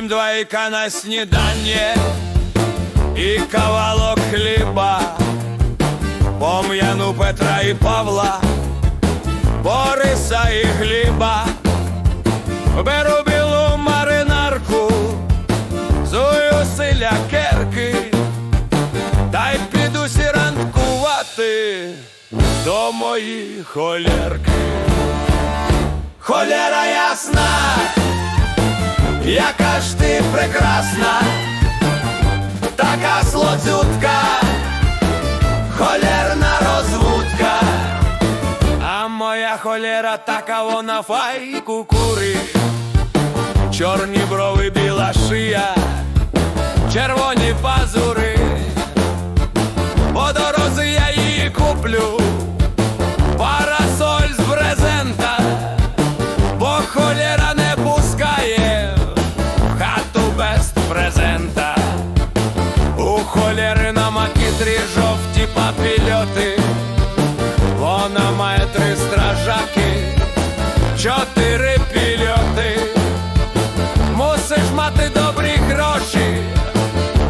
двойка на снідання і кавалок хліба. Пом'яну Петра і Павла, Бориса і Гліба. Беру білу маринарку, зую силя керки, та й піду сіранкувати до моїх холєрки. Холєра ясна, яка ж ти прекрасна, така слоцютка, холерна розвудка. А моя холера така вона файку курить, чорні брови, жовті папільоти, вона має три стражаки, чотири пільоти. Мусиш мати добрі гроші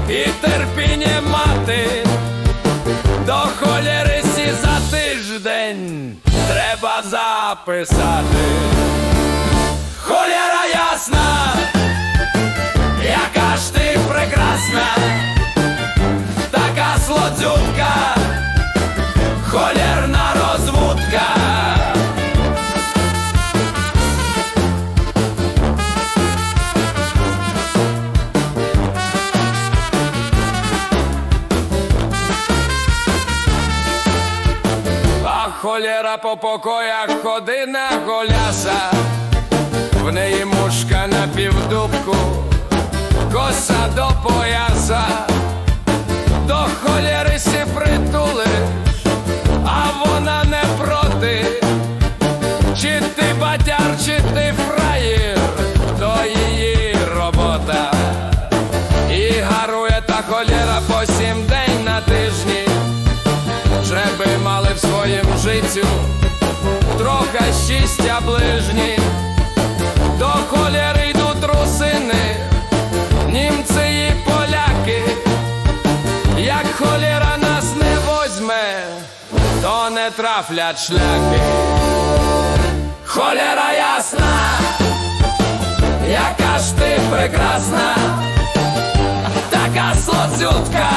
і терпіння мати. До холєри сі за тиждень треба записати. Холєра ясна, холєра по покоях ходи на голяса, в неї мушка на півдубку, коса до пояса, до холєри сі притулиш, а вона не проти, чи ти батяр, чи ти фраєр, то її робота. І гарує та холєра по сім день на тижні. Жреби мали в своєму життю трохи щастя ближні, до холєри йдуть русини, німці і поляки, як холєра нас не возьме, то не трафлять шляхи. Холєра ясна, яка ж ти прекрасна, така слоцютка,